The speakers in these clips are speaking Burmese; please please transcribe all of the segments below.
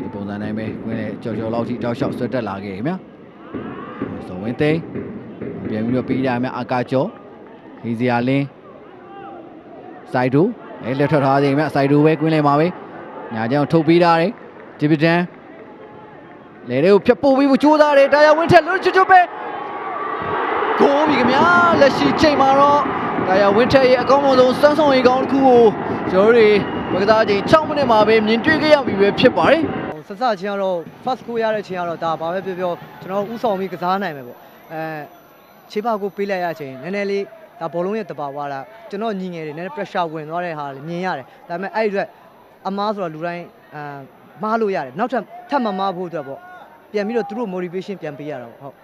ဒီပုံစံတိုင်းပဲကွင်းလေကြော်ကြော်လောက်ထိတောက်လျှောက်ဆွတ်တက်လာခဲ့ခင်ဗျာဆိုဝင်းသိန်းပြန်ပြီးတော့ပြီးရမယ်အာကာကျော်ဟီဇီယာလင်းစိုက်တူအဲလက်ထွက်ထားသေးခင်ဗျာစိုက်တူပဲကွင်းလေမှာပဲညာကြောင်ထုတ်ပြီးတာတယ်ဂျီပီတန်လေတွေကိုဖြတ်ပို့ပြီးကြိုးစားတယ်တာယာဝင်းထက်လွတ်ချွတ်ချွတ်ပဲဂိုးပြီခင်ဗျာလက်ရှိချိန်မှာတော့တာယာဝင်းထက်ရဲ့အကောင်းဆုံးစွမ်းဆောင်ရည်ကောင်းတစ်ခုကိုကျွန်တော်တို့တွေပကစားချိန်6မိနစ်မှာပဲမြင်တွေ့ခဲ့ရပြီပဲဖြစ်ပါတယ် ဟိုဆက်စချင်းကတော့ first goal ရတဲ့ချင်းကတော့ဒါဘာပဲပြောပြောကျွန်တော်ဥဆောင်ပြီးကစားနိုင်မယ်ပေါ့အဲခြေပကိုပေးလိုက်ရချင်းနည်းနည်းလေးဒါဘောလုံးရဲ့တပါဝါလာကျွန်တော်ညီငယ်တွေနည်းနည်း pressure ဝင်သွားတဲ့ဟာလေးမြင်ရတယ်ဒါပေမဲ့အဲ့ဒီအတွက်အမားဆိုတော့လူတိုင်းအာမားလို့ရတယ်နောက်ထပ်ထပ်မမားဖို့အတွက်ပေါ့ပြန်ပြီးတော့သူတို့ motivation ပြန်ပေးရတာပေါ့ဟုတ်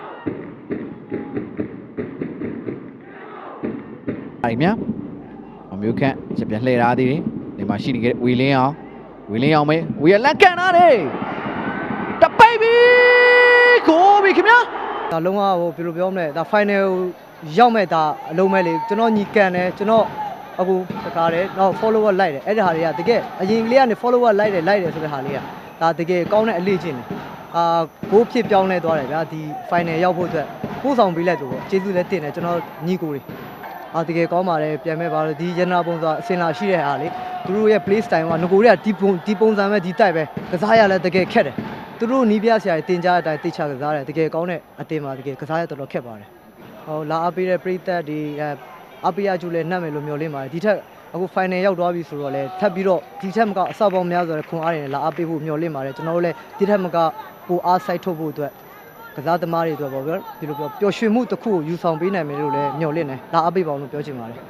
အဲ့ဒီမြအမျိုးခန့်ချက်ပြန်လှည့်ထားသေးတယ်ဒီမှာရှိနေခဲ့တဲ့ဝီလင်းအောင် ဝီလင်းအောင်ပဲဝီရလက်ကန်ထားတယ်တပိတ်ပြီကိုပြီခင်ဗျာဒါလုံးဝဟိုဘယ်လိုပြောမလဲဒါ final ရောက်မဲ့ဒါအလုံးမဲ့လေကျွန်တော်ညီကန်တယ်ကျွန်တော်အခုတကားတယ်နောက် follower လိုက်တယ်အဲ့ဒါဟာတွေကတကယ်အရင်ကလေးကနေ follower လိုက်တယ်လိုက်တယ်ဆိုတဲ့ဟာလေးကဒါတကယ်ကောင်းတဲ့အလေးချင်းတယ်အာဘိုးဖြစ်ပြောင်းလဲသွားတယ်ဗျာဒီ final ရောက်ဖို့အတွက်ပို့ဆောင်ပေးလိုက်သူပေါ့ကျေးဇူးလည်းတင်တယ်ကျွန်တော်ညီကိုတွေ အာတကယ်ကောင်းပါတယ်ပြန်မဲ့ပါလို့ဒီရနာပုံစံအစင်လာရှိတဲ့ဟာလေသူတို့ရဲ့ play style ကငကိုတွေကဒီပုံဒီပုံစံပဲဒီတိုက်ပဲကစားရလဲတကယ်ခက်တယ်သူတို့နီးပြဆရာတွေတင်ကြတဲ့အတိုင်းတိတ်ချကစားတယ်တကယ်ကောင်းတဲ့အတင်ပါတကယ်ကစားရတော်တော်ခက်ပါတယ်ဟိုလာအပ်ပေးတဲ့ပရိသတ်ဒီအဲအပိယကျူလည်းနှက်မယ်လို့မျှော်လင့်ပါတယ်ဒီထက်အခု final ရောက်သွားပြီဆိုတော့လေထပ်ပြီးတော့ဒီထက်မကအဆောက်ပေါင်းများစွာတဲ့ခွန်အားတွေနဲ့လာအပ်ပေးဖို့မျှော်လင့်ပါတယ်ကျွန်တော်တို့လည်းဒီထက်မကပိုအားစိုက်ထုတ်ဖို့အတွက် ကစားသမားတွေအတွက်ပေါ့ဗျာဒီလိုပြောပျော်ရွှင်မှုတစ်ခုကိုယူဆောင်ပေးနိုင်မယ်လို့လည်းမျှော်လင့်တယ်လာအပ်ပေးပါအောင်လို့ပြောချင်ပါတယ်